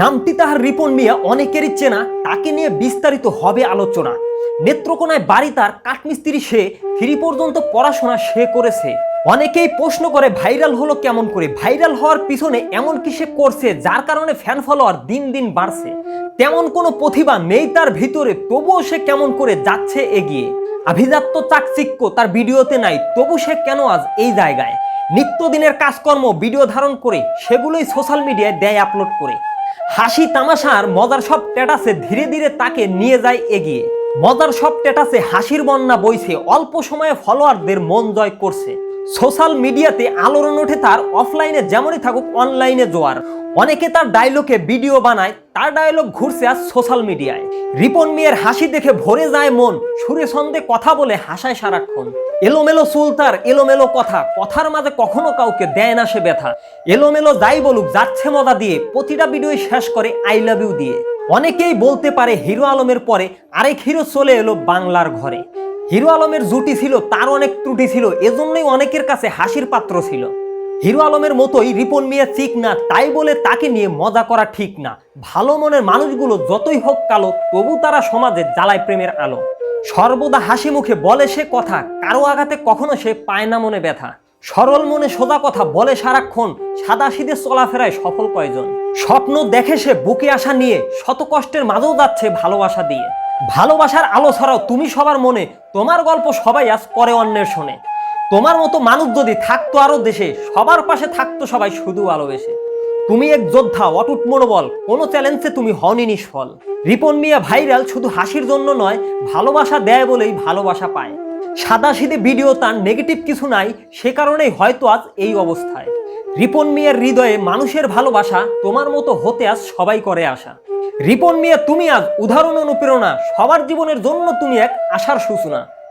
নামটি তাহার রিপন মিয়া অনেকেরই চেনা, তাকে নিয়ে বিস্তারিত হবে আলোচনা। নেত্রকোনায় বাড়ি তার কাঠমিস্ত্রি সে থ্রি পর্যন্ত পড়াশোনা সে করেছে। অনেকেই প্রশ্ন করে, ভাইরাল হলো কেমন করে? ভাইরাল হওয়ার পিছনে এমন কি সে করছে, যার কারণে ফ্যান ফলোয়ার দিন দিন বাড়ছে? তেমন কোনো প্রতিভা নেই তার ভিতরে, তবুও সে কেমন করে যাচ্ছে এগিয়ে? আভিজাত্য চাকচিক্য তার ভিডিওতে নাই, তবু সে কেন আজ এই জায়গায়? নিত্যদিনের কাজকর্ম, ভিডিও ধারণ করে, সেগুলোই সোশ্যাল মিডিয়ায় দেয় আপলোড করে। হাসি তামাশার মজার সব স্ট্যাটাসে ধীরে ধীরে তাকে নিয়ে যায় এগিয়ে। মজার সব স্ট্যাটাসে হাসির বন্যা বইছে, অল্প সময়ে ফলোয়ারদের মন জয় করছে। সোশ্যাল মিডিয়াতে আলোড়ন ওঠে তার অফলাইনে যেমনই থাকুক অনলাইনে জোয়ার। অনেকে তার ডায়লগে ভিডিও বানায়, তার ডায়লগ ঘুরছে আজ সোশ্যাল মিডিয়ায়। রিপন মিয়ার হাসি দেখে ভরে যায় মন, সুরে ছন্দে কথা বলে হাসায় সারাক্ষণ। এলোমেলো চুল তার, এলোমেলো কথা, কথার মাঝে কখনো কাউকে দেয় না সে ব্যথা। এলোমেলো যাই বলুক, যাচ্ছে মজা দিয়ে, প্রতিটা ভিডিও শেষ করে আই লাভ ইউ দিয়ে। অনেকেই বলতে পারে হিরো আলমের পরে আরেক হিরো চলে এলো বাংলার ঘরে। হিরো আলমের জুটি ছিল তার অনেক ত্রুটি ছিল, এজন্যই অনেকের কাছে হাসির পাত্র ছিল। হিরো আলমের মতোই রিপন মিয়া চিক না, তাই বলে তাকে নিয়ে মজা করা ঠিক না। ভালো মনের মানুষগুলো যতই হোক কালো, তবু তারা সমাজে জ্বালায় প্রেমের আলো। সর্বদা হাসি মুখে বলে সে কথা, কারও আঘাতে কখনো সে পায় না মনে ব্যথা। সরল মনে সোজা কথা বলে সারাক্ষণ, সাদা সিধে চলাফেরায় সফল কয়জন। স্বপ্ন দেখে সে বুকে আসা নিয়ে, শত কষ্টের মাঝেও যাচ্ছে ভালোবাসা দিয়ে। ভালোবাসার আলো ছাড়াও তুমি সবার মনে তোমার গল্প সবাই আজ করে অন্যের শোনে। তোমার মতো মানুষ যদি থাকতো আরও দেশে, সবার পাশে থাকতো সবাই শুধু ভালোবেসে। তুমি এক যোদ্ধা, অটুট মনোবল, কোনো চ্যালেঞ্জে তুমি হওনি নিষ্ফল। রিপন মিয়া ভাইরাল শুধু হাসির জন্য নয়, ভালোবাসা দেয় বলেই ভালোবাসা পায়। সাদা সিধে ভিডিও তার নেগেটিভ কিছু নাই, সে কারণেই হয়তো আজ এই অবস্থায়। রিপন মিয়ার হৃদয়ে মানুষের ভালোবাসা তোমার মতো হতে আজ সবাই করে আশা। রিপন মিয়া তুমি আজ উদাহরণ অনুপ্রেরণা। সবার জীবনের জন্য তুমি এক আশার সূচনা।